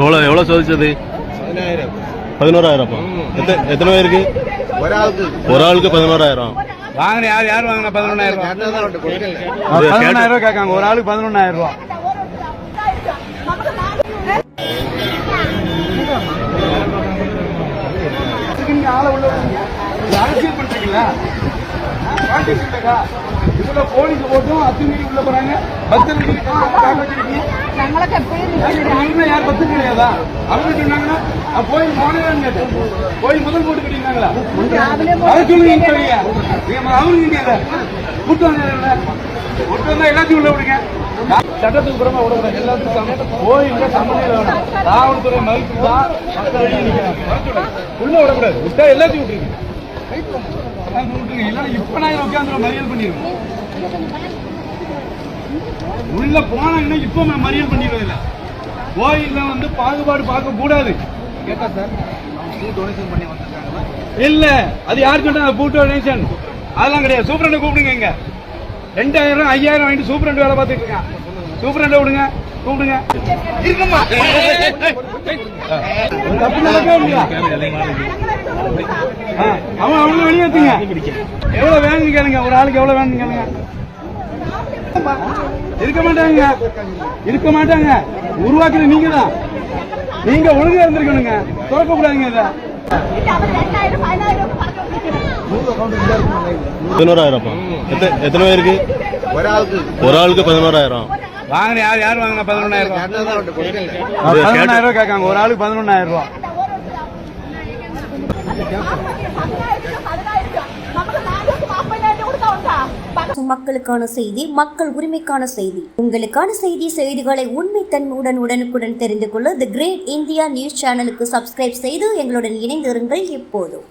எவ்வளோ எவ்வளோ சோதிச்சது? பதினோராயிரம் எத்தனை பேருக்கு? ஒரு ஆளுக்கு பதினோராயிரம். வாங்கின யார் யார் வாங்கின பதினொன்னாயிரம் பதினொன்னாயிரம் ரூபாய் ஒரு ஆளுக்கு பதினொன்னாயிரம் ரூபா. பாலிடிக்ஸ் இல்லக்கா. இதுல போலீஸ் போட்டும் அத்துமீறி உள்ள போறாங்க பத்து வச்சிருக்கீங்க ഞങ്ങളൊക്കെ എപ്പോഴും அவங்க யார் பத்து கிடையாதா அவங்க சொன்னாங்கன்னா நான் கோயில் போனேன்னு கேட்டேன் கோயில் முதல் போட்டு கட்டிருந்தாங்களா அதை சொல்லுங்க நீங்க சொல்லுங்க. நீங்க அவங்களுக்கு கேட்க கூட்டு வந்தா கூட்டு வந்தா எல்லாத்தையும் உள்ள விடுங்க சட்டத்துக்கு புறமா விடக்கூடாது எல்லாத்துக்கும் கோயில்ல சம்மந்தம் வேணும் காவல்துறை மதிப்பு தான் மக்கள் வெளியே நிக்கிறாங்க. வர சொல்லுங்க. உள்ள விடக்கூடாது விட்டா எல்லாத்தையும் விட்டுருங்க எல்லாத்தையும் விட்டுருங்க இல்லைன்னா இப்ப நான் உட்காந்து மறியல் பண்ணிடுவேன் உள்ள போனாங்கன்னா இப்ப மறியல் பண்ணிடுவேன் இல்ல கோயில்ல வந்து பாகுபாடு பார்க்க கூடாது கேட்டா சார் டொனேஷன் பண்ணி வந்திருக்காங்களா இல்ல அது யார் சொன்னா? பூ டொனேஷன் அதெல்லாம் கிடையாது. சூப்பரண்ட் கூப்பிடுங்க இங்க. ரெண்டாயிரம் ஐயாயிரம் வாங்கிட்டு சூப்பரண்ட் வேலை பார்த்துட்டு இருக்கான். சூப்பரண்ட விடுங்க கூப்பிடுங்க. இருக்குமா தப்பு நடக்கவே அவன் அவனுக்கு வெளியே வச்சுங்க எவ்வளவு வேணும்னு கேளுங்க ஒரு ஆளுக்கு. எவ்வளவு வேணும்னு கேளுங்க இருக்க மாட்டாங்க இருக்க மாட்டாங்க உருவாக்குற நீங்க தான் நீங்க ஒழுங்கா இருந்திருக்கணுங்க துறக்க கூடாதுங்க இதை பதினோராயிரம் எத்தனை பேருக்கு ஒரு ஆளுக்கு பதினோராயிரம் வாங்கின யார் யார் வாங்கினா? பதினொன்னாயிரம் ரூபாய் பதினொன்னாயிரம் ரூபாய் கேட்காங்க. ஒரு ஆளுக்கு பதினொன்னாயிரம் ரூபாய் மக்களுக்கான செய்தி மக்கள் உரிமைக்கான செய்தி. உங்களுக்கான செய்தி செய்திகளை உண்மை தன்மையுடன் உடனுக்குடன் தெரிந்து கொள்ள தி கிரேட் இந்தியா நியூஸ் சேனலுக்கு சப்ஸ்கிரைப் செய்து எங்களுடன் இணைந்திருங்கள் எப்போதும்